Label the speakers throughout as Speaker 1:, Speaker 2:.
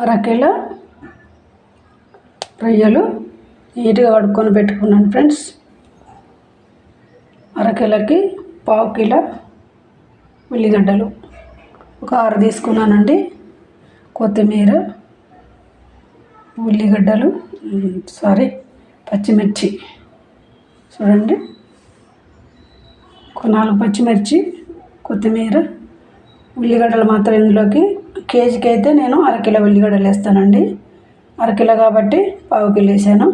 Speaker 1: అరకిలో రొయ్యలు నీట్గా కడుక్కొని పెట్టుకున్నాను ఫ్రెండ్స్. అరకిలోకి పావు కిలో ఉల్లిగడ్డలు. ఒక ఆరు తీసుకున్నానండి. కొత్తిమీర ఉల్లిగడ్డలు సారీ పచ్చిమిర్చి. చూడండి. ఒక నాలుగు పచ్చిమిర్చి కొత్తిమీర ఉల్లిగడ్డలు మాత్రం ఇందులోకి కేజీకి అయితే నేను అరకిలో ఉల్లిగడ్డలు వేస్తానండి. అరకిలో కాబట్టి పావు కిలో వేసాను.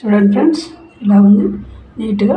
Speaker 1: చూడండి ఫ్రెండ్స్ ఇలా ఉంది. నీట్గా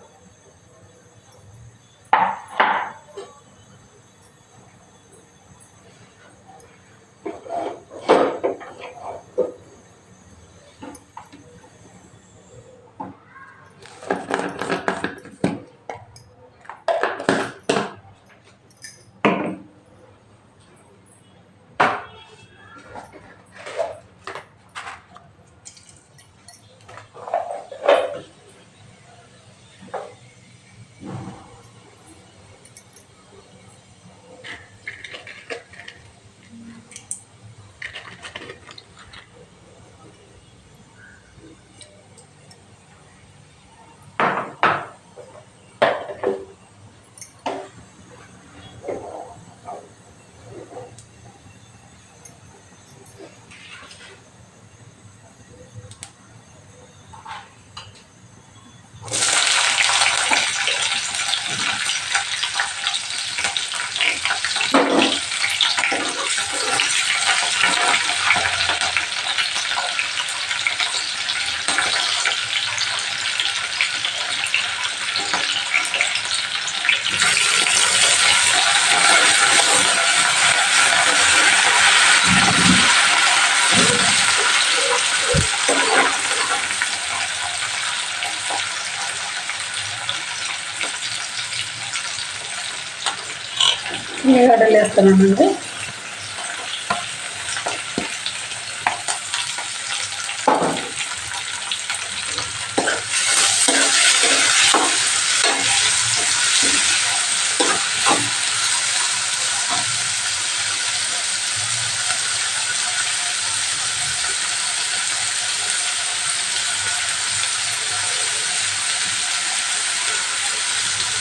Speaker 1: ఉల్లిగడ్డలు వేస్తున్నానండి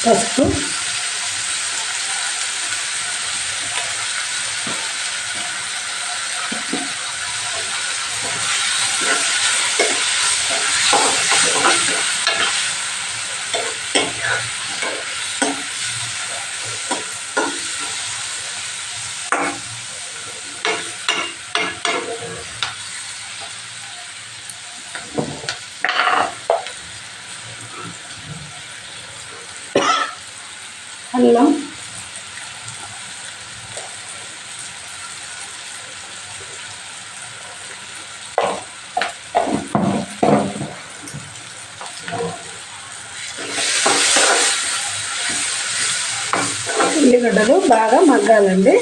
Speaker 1: పసుపు. ఉల్లిగడ్డలు బాగా మగ్గాలండి.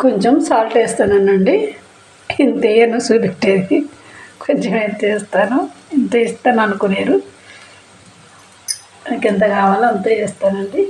Speaker 1: కొంచెం సాల్ట్ వేస్తానండి ఇంత వేయను చూపెట్టేది. కొంచెం ఎంత వేస్తాను. ఇంత ఇస్తాను అనుకునేరు నాకు ఎంత కావాలో అంత వేస్తానండి.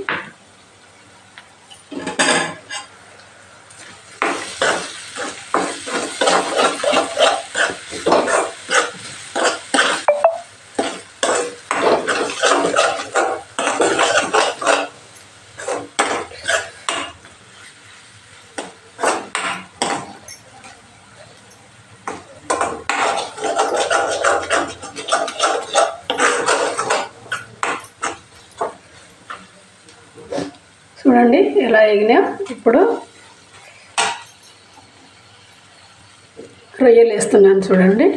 Speaker 1: ఇలా ఎలా ఇప్పుడు రొయ్యలు వేస్తున్నాను చూడండి.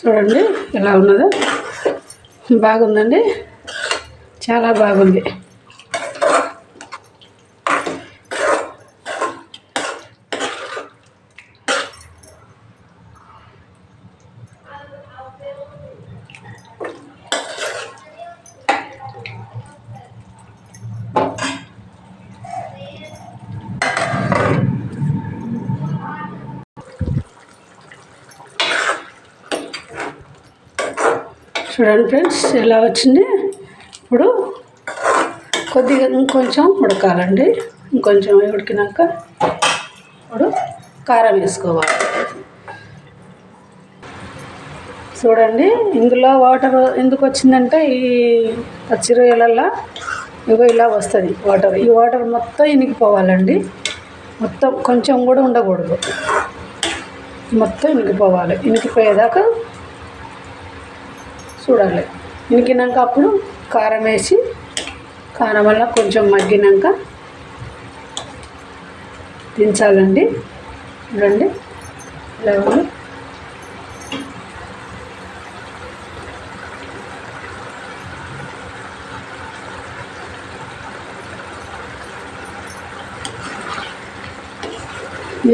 Speaker 1: చూడండి ఎలా ఉన్నదో. బాగుందండి. చాలా బాగుంది. చూడండి ఫ్రెండ్స్ ఎలా వచ్చింది? ఇప్పుడు కొద్దిగా ఇంకొంచెం ఉడకాలండి. ఇంకొంచెం ఉడికినాక ఇప్పుడు కారం వేసుకోవాలి. చూడండి ఇందులో వాటర్ ఎందుకు వచ్చిందంటే ఈ పచ్చి రొయ్యలల్లో ఇగో ఇలా వస్తుంది వాటర్. ఈ వాటర్ మొత్తం ఇనికిపోవాలండి మొత్తం కొంచెం కూడా ఉండకూడదు. మొత్తం ఇనికిపోవాలి ఇనికిపోయేదాకా చూడాలి. ఇనికినాక అప్పుడు కారం వేసి కారం వల్ల కొంచెం మగ్గినాక దించాలండి. చూడండి. ఇలా ఉంది.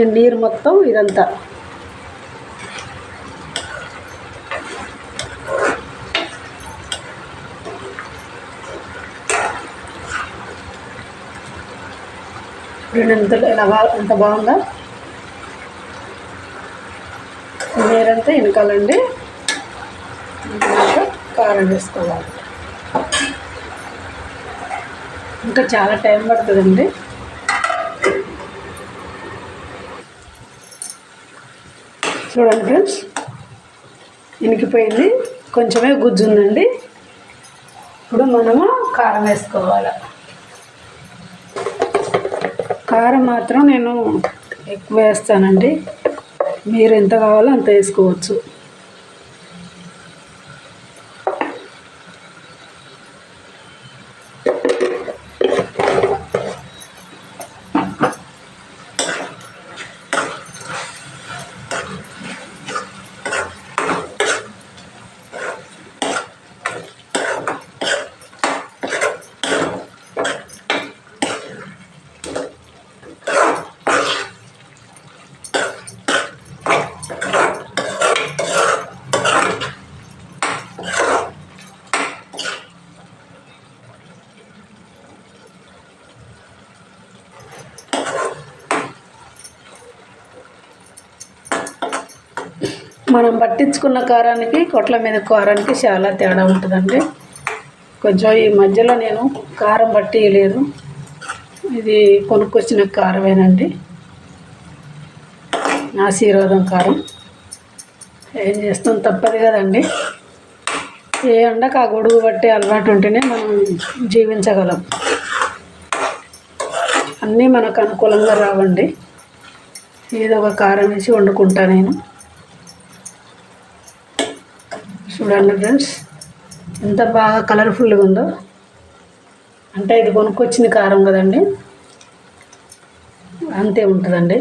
Speaker 1: నీరు మొత్తం ఇదంతా. ఎంత ఎలా బా- ఎంత బాగుందా? నీరంతా వెనకాలండి. కారం వేసుకోవాలి. ఇంకా చాలా టైం పడుతుందండి. చూడండి ఫ్రెండ్స్ ఇనికిపోయింది. కొంచెమే గుజ్జు ఉందండి ఇప్పుడు మనము కారం వేసుకోవాలి. కారం మాత్రం నేను ఎక్కువ వేస్తానండి. మీరు ఎంత కావాలో అంత వేసుకోవచ్చు. మనం పట్టించుకున్న కారానికి కొట్ల మీద కారానికి చాలా తేడా ఉంటుందండి. కొంచెం ఈ మధ్యలో నేను కారం పట్టియలేదు. ఇది కొనుక్కొచ్చిన కారమేనండి. ఆశీర్వాదం కారం. ఏం చేస్తాం తప్పదు కదండి. ఏ ఎండకు ఆ గొడుగు పట్టే అలవాటు ఉంటేనే మనం జీవించగలం. అన్నీ మనకు అనుకూలంగా రావండి. ఏదో ఒక కారం వేసి వండుకుంటా నేను. చూడండి ఫ్రెండ్స్ ఎంత బాగా కలర్ఫుల్గా ఉందో. అంటే ఇది కొనుక్కొచ్చిన కారం కదండి. అంతే ఉంటుందండి.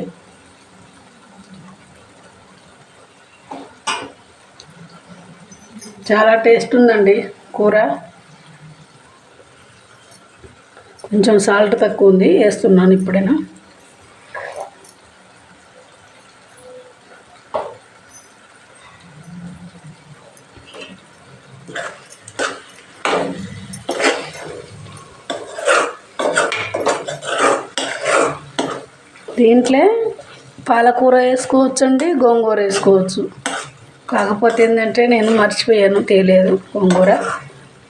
Speaker 1: చాలా టేస్ట్ ఉందండి కూర. కొంచెం సాల్ట్ తక్కువ ఉంది వేస్తున్నాను ఇప్పుడైనా. దీంట్లో పాలకూర వేసుకోవచ్చండి గోంగూర వేసుకోవచ్చు. కాకపోతే ఏంటంటే నేను మర్చిపోయాను తేలేదు గోంగూర.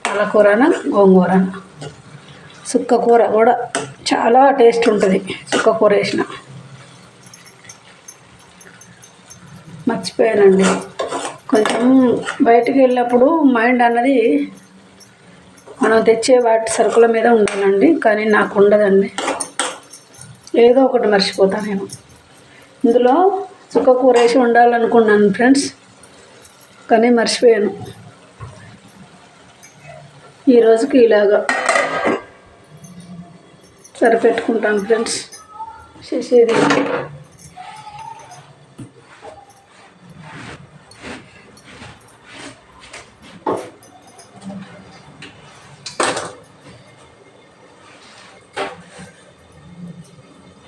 Speaker 1: పాలకూరన గోంగూర సుక్క కూర కూడా చాలా టేస్ట్ ఉంటుంది సుక్క కూర వేసిన. మర్చిపోయానండి. కొంచెం బయటికి వెళ్ళినప్పుడు మైండ్ అన్నది మనం తెచ్చే వాటి సరుకుల మీద ఉండాలండి కానీ నాకు ఉండదండి. ఏదో ఒకటి మర్చిపోతాను నేను. ఇందులో చుక్కకూర వేసి ఉండాలనుకున్నాను ఫ్రెండ్స్ కానీ మర్చిపోయాను. ఈ రోజుకి ఇలాగా సరిపెట్టుకుంటాను ఫ్రెండ్స్ చేసేది.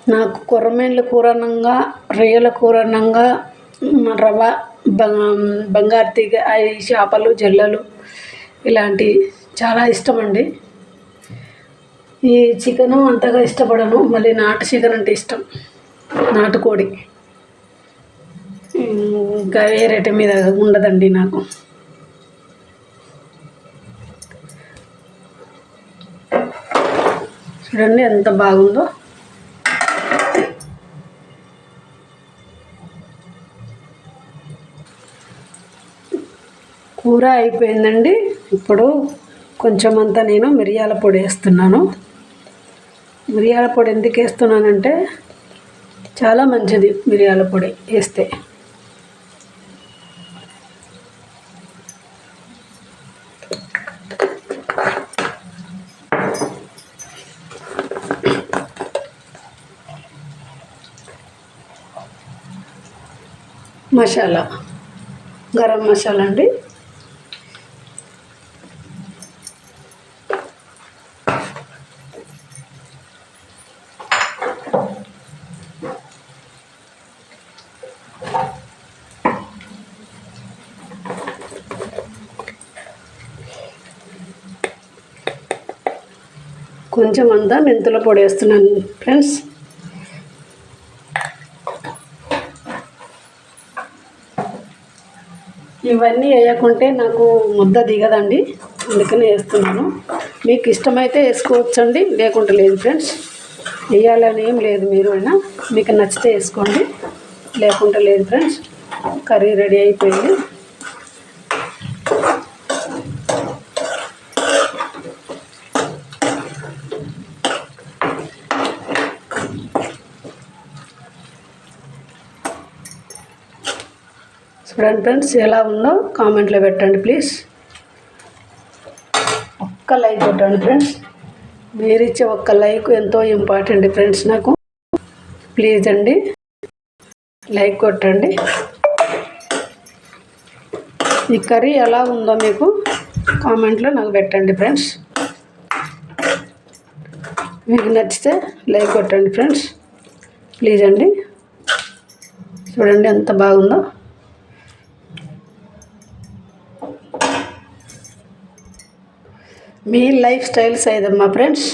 Speaker 1: నాకు కొర్రమేన్ల కూరనంగా రొయ్యల కూరనంగా రవ బంగారు తీగ అవి చేపలు జల్లలు ఇలాంటి చాలా ఇష్టం అండి ఈ చికెను అంతగా ఇష్టపడను మళ్ళీ నాటు చికెన్ అంటే ఇష్టం నాటుకోడి. ఇంకా వేరేటి మీద ఉండదండి నాకు. చూడండి ఎంత బాగుందో. కూర అయిపోయిందండి. ఇప్పుడు కొంచెం అంతా నేను మిరియాల పొడి వేస్తున్నాను. మిరియాల పొడి ఎందుకు వేస్తున్నానంటే చాలా మంచిది మిరియాల పొడి వేస్తే. మసాలా గరం మసాలా అండి. కొంచెం అంతా మెంతుల పొడి వేస్తున్నాను. ఫ్రెండ్స్ ఇవన్నీ వేయకుంటే నాకు ముద్ద దిగదండి. అందుకనే వేస్తున్నాను. మీకు ఇష్టమైతే వేసుకోవచ్చండి లేకుంటే లేదు ఫ్రెండ్స్ వేయాలని ఏం లేదు మీరు అయినా. మీకు నచ్చితే వేసుకోండి లేకుంటే లేదు ఫ్రెండ్స్ కర్రీ రెడీ అయిపోయింది. చూడండి ఫ్రెండ్స్ ఎలా ఉందో కామెంట్లో పెట్టండి ప్లీజ్. ఒక్క లైక్ కొట్టండి ఫ్రెండ్స్ మీరు ఇచ్చే ఒక్క లైక్ ఎంతో ఇంపార్టెంట్ ఫ్రెండ్స్ నాకు. ప్లీజ్ అండి లైక్ కొట్టండి. ఈ కర్రీ ఎలా ఉందో మీకు కామెంట్లో నాకు పెట్టండి ఫ్రెండ్స్ మీకు నచ్చితే లైక్ కొట్టండి ఫ్రెండ్స్ ప్లీజ్ అండి. చూడండి ఎంత బాగుందో. మీ లైఫ్ స్టైల్స్ సైదమ్మా ఫ్రెండ్స్?